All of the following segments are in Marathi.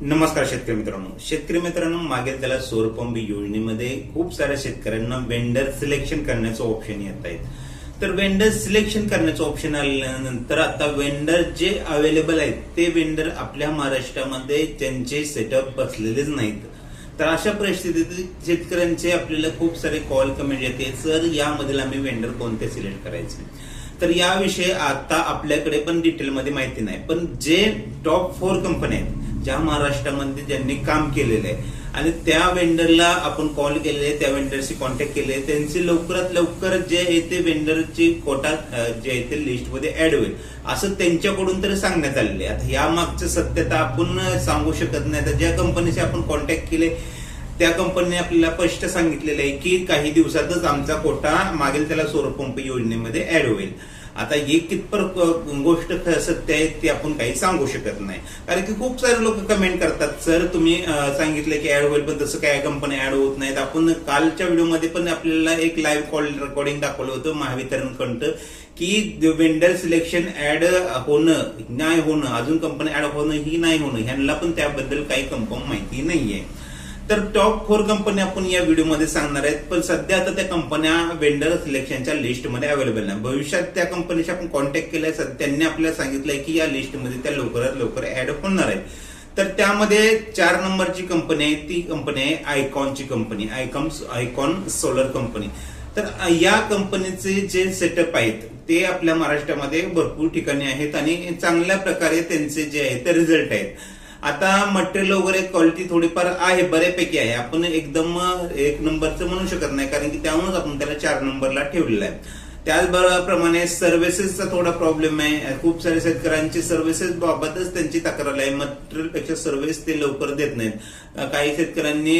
नमस्कार शेतकरी मित्रांनो. शेतकरी मित्रांनो मागेल त्याला सौरपंप योजनेमध्ये खूप साऱ्या शेतकऱ्यांना वेंडर सिलेक्शन करण्याचं ऑप्शन येत आहेत. तर वेंडर सिलेक्शन करण्याचं ऑप्शन आल्यानंतर आता वेंडर जे अवेलेबल आहेत ते वेंडर आपल्या महाराष्ट्रामध्ये त्यांचे सेटअप बसलेलेच नाहीत. तर अशा परिस्थितीत शेतकऱ्यांचे आपल्याला खूप सारे कॉल कमेंट येते सर यामधील आम्ही वेंडर कोणते सिलेक्ट करायचे? तर याविषयी आता आपल्याकडे पण डिटेलमध्ये माहिती नाही. पण जे टॉप फोर कंपन्या आहेत ज्या महाराष्ट्रामध्ये ज्यांनी काम केलेलं आहे. आणि त्या वेंडरला आपण कॉल केलेले त्या वेंडरशी कॉन्टॅक्ट केले त्यांची लवकरात लवकर जे आहे ते वेंडरची कोटा जे आहे ते लिस्टमध्ये ऍड होईल. असं त्यांच्याकडून तरी सांगण्यात आलेले आहे. आता या मागचं सत्यता आपण सांगू शकत नाही. तर ज्या कंपनीशी आपण कॉन्टॅक्ट केले त्या कंपनीने आपल्याला स्पष्ट सांगितलेलं आहे की काही दिवसातच आमचा कोटा मागेल त्याला सौरपंप योजनेमध्ये ऍड होईल. आता हे कितपर गोष्ट सत्य आहे ते आपण काही सांगू शकत नाही. कारण की खूप सारे लोक कमेंट करतात सर तुम्ही सांगितलं की ऍड होईल पण तसं काय कंपनी ऍड होत नाहीत. आपण कालच्या व्हिडिओमध्ये पण आपल्याला एक लाईव्ह कॉल रेकॉर्डिंग दाखवलं होतं महावितरण कंट की वेंडर सिलेक्शन ऍड होणं नाही होणं अजून कंपनी ऍड होणं ही नाही होणं ह्यांना पण त्याबद्दल काही कंपनी माहिती नाहीये. तर टॉप फोर कंपन्या आपण या व्हिडिओमध्ये सांगणार आहेत. पण सध्या आता त्या कंपन्या वेंडर सिलेक्शनच्या लिस्टमध्ये अवेलेबल नाही. भविष्यात त्या कंपनीशी आपण कॉन्टॅक्ट केलाय. सध्या त्यांनी आपल्याला सांगितलंय की या लिस्टमध्ये त्या लवकरात लवकर ऍड होणार आहेत. तर त्यामध्ये चार नंबरची कंपनी आहे. ती कंपनी आहे आयकॉनची company Icon Icon solar company तर या कंपनीचे जे सेटअप आहेत ते आपल्या महाराष्ट्रामध्ये भरपूर ठिकाणी आहेत आणि चांगल्या प्रकारे त्यांचे जे आहे ते रिझल्ट आहेत. आता मटेरियल वगैरे क्वालिटी थोडीफार आहे बऱ्यापैकी आहे. आपण एकदम एक नंबरचं म्हणू शकत नाही कारण की त्यामुळेच आपण त्याला चार नंबरला ठेवलेला आहे. त्याचप्रमाणे सर्व्हिसेसचा थोडा प्रॉब्लेम आहे. खूप सारे शेतकऱ्यांची सर्व्हिसेस बाबतच त्यांची तक्रार आहे. मटेरियलपेक्षा सर्व्हिस ते लवकर देत नाहीत. काही शेतकऱ्यांनी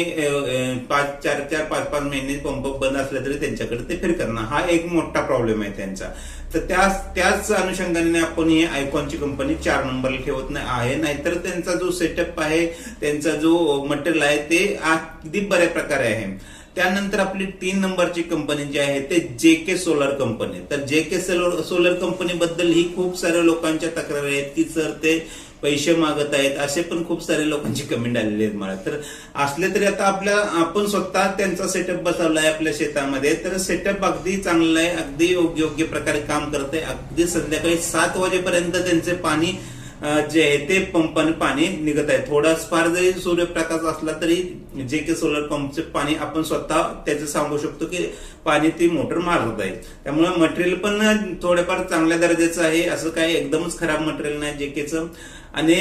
पाच चार चार पाच पाच महिने पंप बंद असले तरी त्यांच्याकडे ते फिरकरणं हा एक मोठा प्रॉब्लेम आहे त्यांचा. तर त्याच त्याच अनुषंगाने आपण ही आयकॉनची कंपनी चार नंबरला ठेवत नाही आहे. नाहीतर त्यांचा जो सेटअप आहे त्यांचा जो मटेरियल आहे ते अगदी बऱ्या प्रकारे आहे. त्यानंतर आपली तीन नंबरची कंपनी जी आहे ते जे के सोलर कंपनी तर जे के सोलर कंपनीबद्दल ही खूप साऱ्या लोकांच्या तक्रारी आहेत की सर ते पैसे मागत आहेत. असे पण खूप सारे लोकांची कमेंट आलेली आहेत मला. तर असले तरी आता आपल्या आपण स्वतः त्यांचा सेटअप बसवला आहे आपल्या शेतामध्ये. तर सेटअप अगदी चांगला आहे. अगदी योग्य योग्य प्रकारे काम करत आहे अगदी संध्याकाळी सात वाजेपर्यंत त्यांचे पाणी जे आहे ते पंपाने पाणी निघत आहे. थोडा फार जरी सूर्यप्रकाश असला तरी जे के सोलर पंपचे पाणी आपण स्वतः त्याचं सांगू शकतो की पाणी ती मोटर मारत आहे. त्यामुळे मटेरियल पण थोडेफार चांगल्या दर्जाचं आहे. असं काही एकदमच खराब मटेरियल नाही जे केचं आणि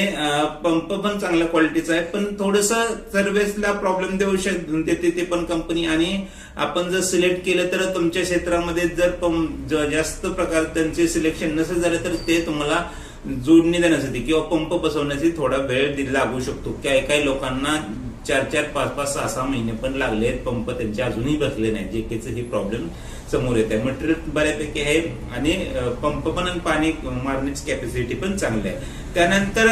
पंप पण चांगल्या क्वालिटीचा आहे. पण थोडस सर्व्हिसला प्रॉब्लेम देऊ शकते देते ते पण कंपनी आणि आपण जर सिलेक्ट केलं तर तुमच्या क्षेत्रामध्ये जर पंप जास्त प्रकार त्यांचे सिलेक्शन नसेल झालं तर ते तुम्हाला जोडणी देण्यासाठी किंवा पंप बसवण्यासाठी थोडा वेळ लागू शकतो. काही काही लोकांना चार चार पाच पाच सहा सहा महिने पण लागले आहेत. पंप त्यांचे अजूनही बसले नाही जे केचं हे प्रॉब्लेम समोर येत आहे. मटेरियल बऱ्यापैकी आहे आणि पंप पण आणि पाणी मारण्याची कॅपॅसिटी पण चांगली आहे. त्यानंतर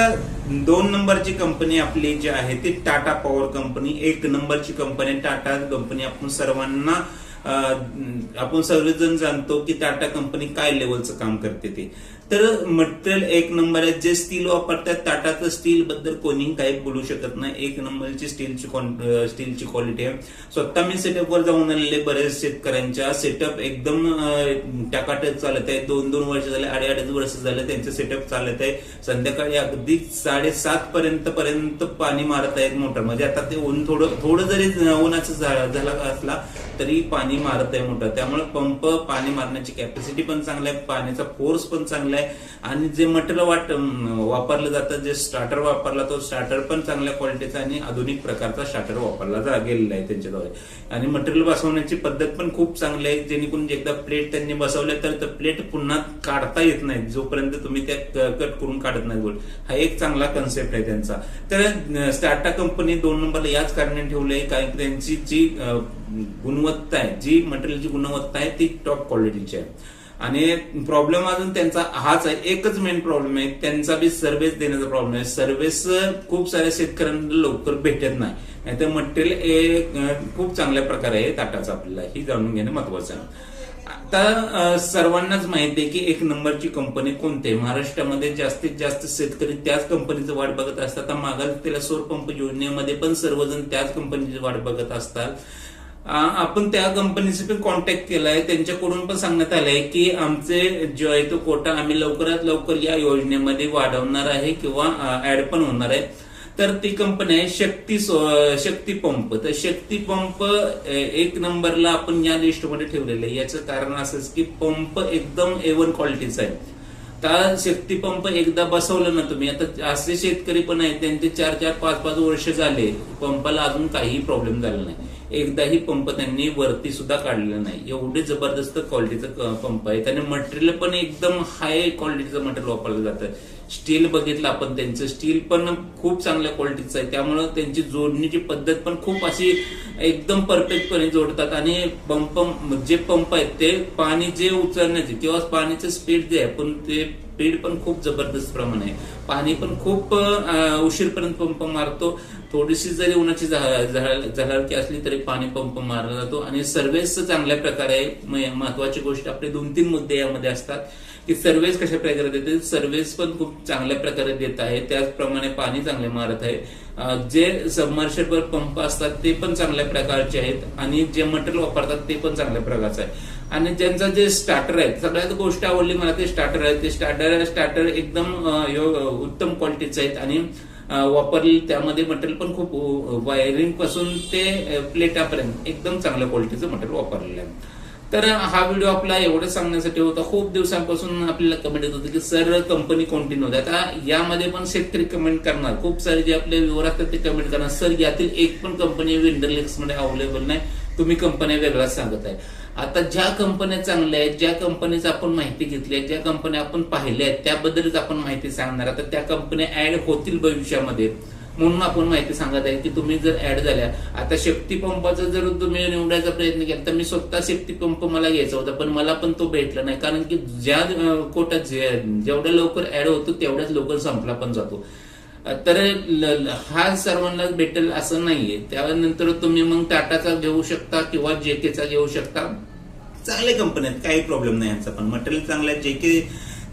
दोन नंबरची कंपनी आपली जी आहे ती टाटा पॉवर कंपनी एक नंबरची कंपनी टाटा कंपनी आपण सर्वांना आपण सर्वजण जाणतो की टाटा कंपनी काय लेवलचं काम करते ते. तर मटेरियल एक नंबर आहे जे स्टील वापरतात टाटाचं स्टील बद्दल कोणीही काही बोलू शकत नाही. एक नंबरची स्टीलची स्टीलची क्वालिटी आहे. स्वतः मी सेटअप वर जाऊन आलेले बरेच शेतकऱ्यांच्या सेटअप एकदम टाकाटक चालत आहे. दोन दोन वर्ष झाले अडे अडीच वर्ष झाले त्यांचे सेटअप चालत आहे. संध्याकाळी अगदी साडेसात पर्यंत पर्यंत पाणी मारत आहेत मोटर. म्हणजे आता ते ऊन थोडं थोडं जरी उन्हाचं झा- झाला असला तरी पाणी मारत आहे मोठं. त्यामुळे पंप पाणी मारण्याची कॅपॅसिटी पण चांगली आहे पाण्याचा फोर्स पण चांगला आहे. आणि जे मटेरियल वाट वापरलं जातं जे स्टार्टर वापरला तो स्टार्टर पण चांगल्या क्वालिटीचा आणि आधुनिक प्रकारचा स्टार्टर वापरला जा गेलेला आहे त्यांच्याद्वारे. आणि मटेरियल बसवण्याची पद्धत पण खूप चांगली आहे. जेणेकरून एकदा प्लेट त्यांनी बसवल्या तर प्लेट पुन्हा काढता येत नाही जोपर्यंत तुम्ही त्या कट करून काढत नाही बोल. हा एक चांगला कन्सेप्ट आहे त्यांचा. तर स्टार्टा कंपनी दोन नंबरला याच कारणाने ठेवले आहे कारण की त्यांची जी गुणवत्ता आहे जी मटेरियलची गुणवत्ता आहे ती टॉप क्वालिटीची आहे. आणि प्रॉब्लेम अजून त्यांचा हाच आहे एकच मेन प्रॉब्लेम आहे त्यांचा बी सर्व्हिस देण्याचा प्रॉब्लेम आहे. सर्व्हिस खूप साऱ्या शेतकऱ्यांना लवकर भेटत नाही. तर मटेरियल खूप चांगल्या प्रकारे आहे टाटाचं आपल्याला ही जाणून घेणं महत्वाचं आहे. आता सर्वांनाच माहिती आहे की एक नंबरची कंपनी कोणती आहे? महाराष्ट्रामध्ये जास्तीत जास्त शेतकरी त्याच कंपनीचं वाट बघत असतात. आता मागाल त्याला सौर पंप योजनेमध्ये पण सर्वजण त्याच कंपनीची वाट बघत असतात. आपण त्या कंपनीशी पण कॉन्टॅक्ट केलाय. त्यांच्याकडून पण सांगण्यात आलंय की आमचे जो आहे तो कोटा आम्ही लवकरात लवकर या योजनेमध्ये वाढवणार आहे किंवा ऍड पण होणार आहे. तर ती कंपनी आहे शक्ती शक्ती पंप. तर शक्ती पंप एक नंबरला आपण या लिस्टमध्ये ठेवलेलं आहे. याचं कारण असंच की पंप एकदम ए वन क्वालिटीचा आहे. तर शक्ती पंप एकदा बसवलं ना तुम्ही आता असे शेतकरी पण आहेत त्यांचे चार चार पाच पाच वर्ष झाले. पंपाला अजून काही प्रॉब्लेम झाला नाही. एकदाही पंप त्यांनी वरती सुद्धा काढलेला नाही. एवढे जबरदस्त क्वालिटीचं पंप आहे. त्याने मटेरियल पण एकदम हाय क्वालिटीचं मटेरियल वापरलं जातं. स्टील बघितलं आपण त्यांचं. स्टील पण खूप चांगल्या क्वालिटीचं आहे. त्यामुळं त्यांची जोडणीची पद्धत पण खूप अशी एकदम परफेक्टपणे जोडतात. आणि पंप जे पंप आहेत ते पाणी जे उचलण्याचे किंवा पाणीचं स्पीड जे आहे पण ते स्पीड पण खूप जबरदस्त प्रमाण आहे. पाणी पण खूप उशीरपर्यंत पंप मारतो. थोडीशी जरी उन्हाची झळ- झळाळकी असली तरी पाणी पंप मारला जातो. आणि सर्व्हिस चांगल्या प्रकारे आहे महत्वाची गोष्ट आपले दोन तीन मुद्दे यामध्ये असतात. की सर्व्हिस कशा प्रकारे देते? सर्व्हिस पण खूप चांगल्या प्रकारे देत आहे. त्याचप्रमाणे पाणी चांगले मारत आहे. जे सबमर्शेबल पंप असतात ते पण चांगल्या प्रकारचे आहेत. आणि जे मटेरियल वापरतात ते पण चांगल्या प्रकारचं आहे आणि ज्यांचा जे स्टार्टर आहे सगळ्यात गोष्ट आवडली मला ते स्टार्टर आहे ते स्टार्टर स्टार्टर एकदम उत्तम क्वालिटीचे आहेत. आणि वापरली त्यामध्ये मटेरियल पण खूप वायरिंगपासून ते प्लेटापर्यंत एकदम चांगल्या क्वालिटीचं मटेरियल वापरलेलं आहे. तर हा व्हिडिओ आपला एवढं सांगण्यासाठी होता. खूप दिवसांपासून आपल्याला कमेंट येत होती की सर कंपनी कोणती नव्हती आता यामध्ये पण शेतकरी कमेंट करणार. खूप सारे जे आपले विवर असतात ते कमेंट करणार. सर यातील एक पण कंपनी विंडरलेक्समध्ये अवेलेबल नाही. तुम्ही कंपन्या वेगळ्याच सांगत आहे. आता ज्या कंपन्या चांगल्या आहेत ज्या कंपनीच आपण माहिती घेतली आहे ज्या कंपन्या आपण पाहिल्या आहेत त्याबद्दलच आपण माहिती सांगणार. आता त्या कंपन्या ऍड होतील भविष्यामध्ये. म्हणून आपण माहिती सांगत आहे की तुम्ही जर ऍड झाल्या आता शेफ्टी पंपाचा जर तुम्ही निवडायचा प्रयत्न केला तर मी स्वतः शेफ्टी पंप मला घ्यायचा होता पण मला पण तो भेटला नाही. कारण की ज्या कोटात जेवढ्या लवकर ऍड होतो तेवढ्याच लवकर संपला पण जातो. तर हा सर्वांनाच भेटेल असं नाहीये. त्यानंतर तुम्ही मग टाटाचा घेऊ शकता किंवा जेकेचा घेऊ शकता. चांगल्या कंपन्या आहेत काही प्रॉब्लेम नाही यांचा पण. मटेरियल चांगलं आहे जे की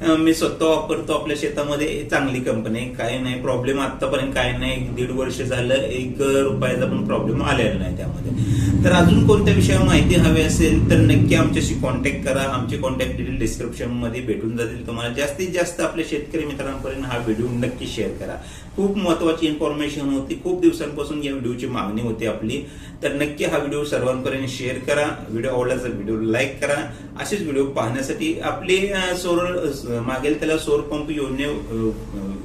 मी स्वतः वापरतो आपल्या शेतामध्ये. चांगली कंपनी आहे. काही नाही प्रॉब्लेम आतापर्यंत काही नाही. एक दीड वर्ष झालं एक रुपयाचा पण प्रॉब्लेम आलेला नाही त्यामध्ये. तर अजून कोणत्या विषयावर माहिती हवी असेल तर नक्की आमच्याशी कॉन्टॅक्ट करा. आमचे कॉन्टॅक्ट डिटेल डिस्क्रिप्शनमध्ये भेटून जातील तुम्हाला. जास्तीत जास्त आपल्या शेतकरी मित्रांपर्यंत हा व्हिडिओ नक्की शेअर करा. खूप महत्वाची इन्फॉर्मेशन होती. खूप दिवसांपासून या व्हिडिओची मागणी होती आपली. तर नक्की हा व्हिडिओ सर्वांपर्यंत शेअर करा. व्हिडिओ आवडला तर व्हिडिओ लाईक करा. असेच व्हिडिओ पाहण्यासाठी आपले सोर मागेल त्याला सौर पंप योजने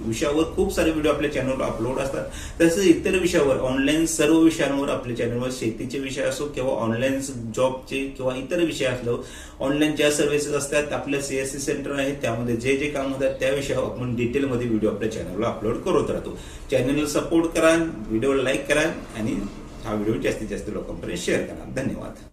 विषयावर खूप सारे व्हिडिओ आपल्या चॅनलवर अपलोड असतात. तसेच इतर विषयावर ऑनलाईन सर्व विषयांवर आपल्या चॅनलवर शेतीचे विषय असो किंवा ऑनलाईन जॉबचे किंवा इतर विषय असलो ऑनलाईन ज्या सर्व्हिसेस असतात आपल्या सीएससी सेंटर आहे त्यामध्ये जे जे काम होतात त्या विषयावर आपण डिटेलमध्ये व्हिडिओ आपल्या चॅनलवर अपलोड करत राहतो. चॅनलला सपोर्ट करा व्हिडिओ लाईक करा आणि हा व्हिडिओ जास्तीत जास्त लोकांपर्यंत शेअर करा. धन्यवाद.